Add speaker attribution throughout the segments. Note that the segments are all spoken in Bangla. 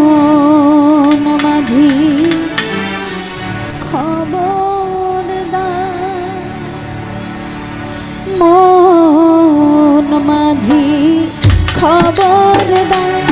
Speaker 1: আপন মাঝি খবর মন মাঝি খবর দা।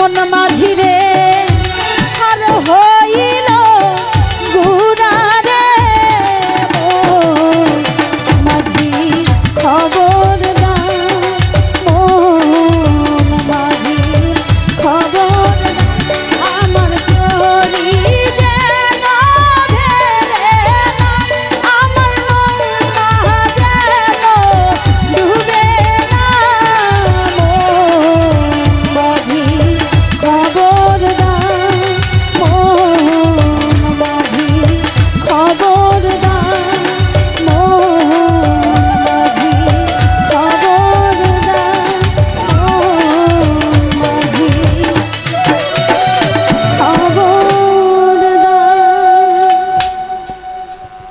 Speaker 1: মন মাঝিরে